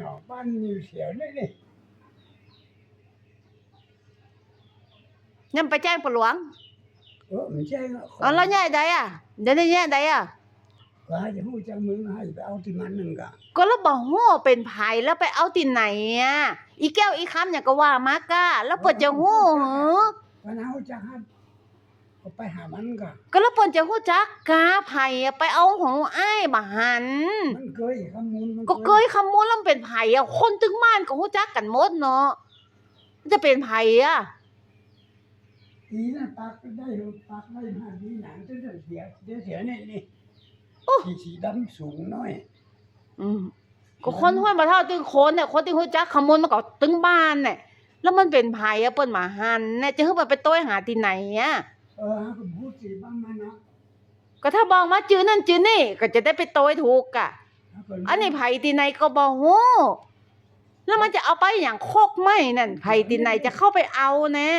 หรอกบ้านอยู่เสียวนี่นี่ยังไปแจ้งปลวงเออไม่ใช่หรอกอ๋อแล้วแย่ใดอะเดี๋ยวนี้แย่ใดอะ ก็ให้จะพูดจากมึงให้ไปเอาที่มันหนึ่งกะก็แล้วบอกฮู้เป็นไผแล้วไปเอาที่ไหนอะอีแก้วอีคำเนี่ยก็ว่ามากะแล้วเปิดจะฮู้เหรอ วันเอาจะให้ ก็ไปหามันกะก็แล้วเปิดจะฮู้จักกะไผอะไปเอาของอ้ายบ่หัน มันเคยขมูลมันก็เคยขโมยแล้วมันเป็นไผอะคนตึงบ้านก็ฮู้จักกันหมดเนาะมันจะเป็นไผอะอีนั่นปากก็ได้หรือปากได้มาดีหนังจะเสียเสียเสียนี่นี่สีสีดำสูงหน่อย อืมก็คนห้วยมาเท่าตึงคนเนี่ยคนที่ฮู้จักขโมยมาก็ตึงบ้านเนี่ยแล้วมันเป็นไผอะเปิ้นมาหันเนี่ยจะให้มันไปต้อยหาที่ไหนอะ เออให้ผมพูดสิบ้างมานะก็ถ้าบอกมาจื้อนั่นจื้อนี่ ก็จะได้ไปโต้ยถูกกะถ้าเกิดอันนี้ไผ่ตีไหนก็บอกฮู้แล้วมันจะเอาไปอย่างโคกไหมนั่นไผ่ตีไหนจะเข้าไปเอาแน่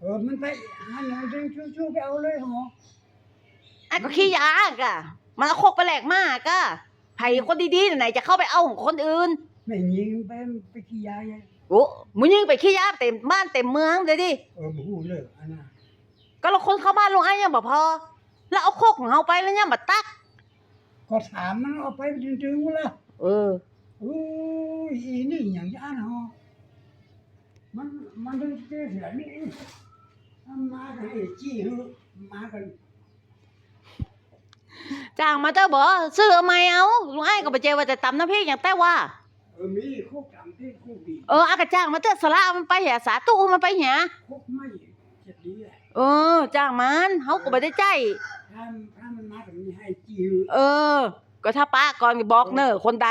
เออมันไปหาหน่อยดึงชู้ๆไปเอาเลยหรอไอ้ก็ขี้ยากอะมันเอาโคกไปแหลกมากอะไผ่คนดีๆไหนจะเข้าไปเอาของคนอื่นไม่ยิงไปไปขี้ยาไงโอ้มึงยิงไปขี้ยาเต็มบ้านเต็มเมืองเลยดิเออพูดเลยอันน่ะ ก็เราคนเข้าบ้านลงไอ้ยังบ่พอ แล้วเอาโคกของเราไปแล้วเนี่ยมาตัก ก็ถามมันเอาไปดึงๆกูละเออโอ้ยอีนี่อย่างยานหอมันมันดึงเสียนี่มันมากันไอ้จี้หือมากันจ้างมาเจ้าบ่ซื้อเอาไหมเอาลุงไอ้ก็ไปเจอว่าจะตำน้ำพริกอย่างแต่ว่า เออมีคุกจำที่คุกดีเอออากระจ้างมาเถอะสละเอามันไปแห่สาตู้มันไปแห่คุกไม่จะดีแหละ เออจ้างมันเฮาก็บ่ได้ใจ ถ้าถ้ามันมากันมีให้จี้หือเออ ก็ถ้าป้าก่อนก็บอกเนอะคนใด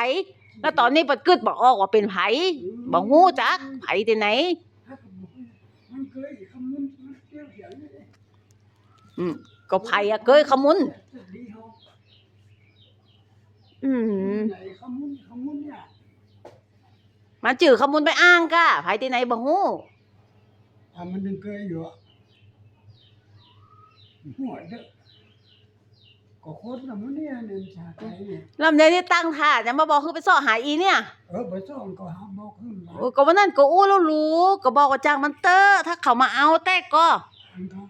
แล้วตอนนี้เปิดกึดบอกออกว่าเป็นไผบอกฮู้จักไผที่ไหน ถ้าก็บอกว่ามันเคยคำนึงมันเสียเสียนี่อืมก็ไผอะเกยขมุนจะดีเหรออืมไหนขมุนขมุนเนี่ยมาจื้อขมุนไปอ้างกะไผที่ไหนบ่ฮู้ทำมันยังเคยอยู่อะ หัวเด้อก็โคตรละมันเนี่ยเนี่ยชาไทยเนี่ยลำเดี๋ยวนี้ตั้งท่าจะมาบอกคือไปซ่อหาอีเนี่ย เออไปซ่อนก็หาบอกขึ้นมาโอ้ก็วันนั้นก็อู้แล้วรู้ ก็บอกว่าจ้างมันเตอร์ถ้าเขามาเอาแต่ก็อันก็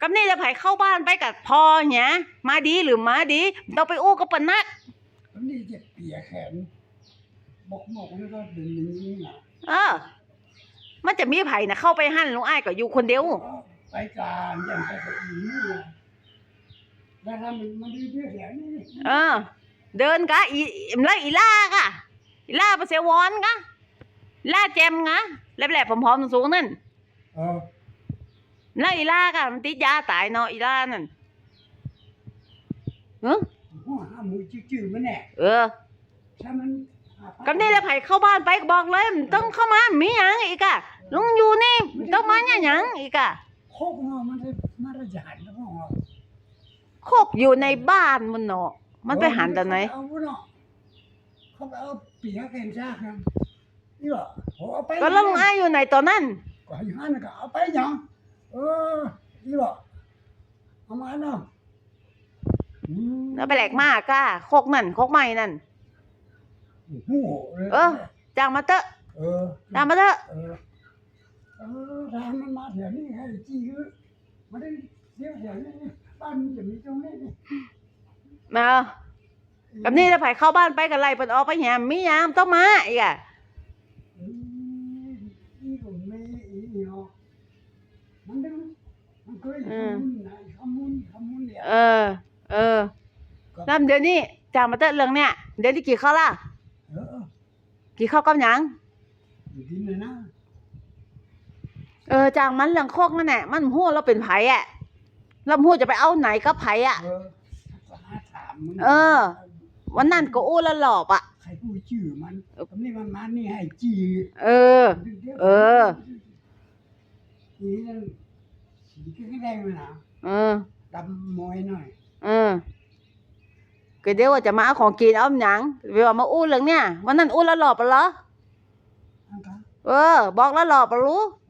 กับนี่จะไผเข้าบ้านไปกับพอเนี้ยมาดีหรือมาดีต้องไปอู้กับปนนักอันนี้จะเปียแขนบอกบอกแล้วก็เป็นอย่างนี้นะเออ มันจะมีไผนะเข้าไปหั่นลุงอ้ายก็อยู่คนเดียว ไปการอย่างไปกับอีนี่นะแล้วถ้ามันมันดีเพื่อแขนนี่เออ เดินกะอีไล่อีล่ากะอีล่าไปเสวอนกะล่าแจมกะแหลบๆผอมๆสูงๆนั่นเออไล่อีล่ากะมันติดยาตายเนาะอีล่านั่นเออหัวห้ามือจืดๆมันแน่เออถ้ามันกับนี่แหละไผเข้าบ้านไปก็บอกเลยมันต้องเข้ามามีหยังอีกอะลุงอยู่นี่ต้องมาเนี่ยหยังอีกอะ โคกงอมันจะมาตรฐานแล้วก็งอโคกอยู่ในบ้านมันเนาะมันไปหันตอนไหนเอาเนาะเขาเอาเปียแขนซากนะนี่เหรอโหเอาไปก็แล้วลุงอ้ายอยู่ไหนตอนนั้นก็อยู่นั่นก็เอาไปหยังเออนี่เหรอเอามาเนาะอืมแล้วไปแหลกมากะโคกนั่นโคกใหม่นั่นโอ้โหเลยเออจ้างมาเตอะเออจ้างมาเตอะเออเออถ้ามันมาแถวนี้ให้จี้คือมาได้เที่ยวแถวนี้บ้านมันจะมีตรงนี้นี่มากับนี่แล้วไผเข้าบ้านไปกันไล่เปิดออกไปแหมมีหยังต้องมาอีกอะอืมอีกคนไม่อีเนาะมันดึงมันเคยขมุนนะขมุนขมุนเนี่ยเออ เออแล้วเดี๋ยวนี้จ้างมาเตอะเรื่องเนี้ยเดี๋ยวนี้กี่ข้าวล่ะเออกี่ข้าวกับหยังอยู่ที่นี่นะ เออจ้างมันเรื่องโคกนั่นแหละมันหู้เราเป็นไผอะเราหู้จะไปเอาไหนก็ไผอะเออก็หาถามมึงเออ วันนั้นก็อู้ละหลอบอะใครพูดชื่อมันคำนี้มันมานี่ให้จี้เออ เออ นี่นั่นสีก็ได้มานะเออ ดำมอยหน่อยเออก็เดี๋ยวว่าจะมาเอาของกินเอาหยังเวลามาอู้เรื่องเนี้ยวันนั้นอู้ละหลอบปะเหรอ อันคะเออ บอกละหลอบปะรู้อืม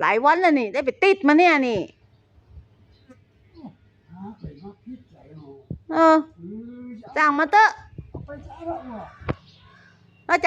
หลายวันแล้วนี่ ได้ไปติดมาเนี่ยนี่หาไปมาพิษใส่หอเออเออจ้างมาเตอะเอาไปจ้าแล้วเหรอ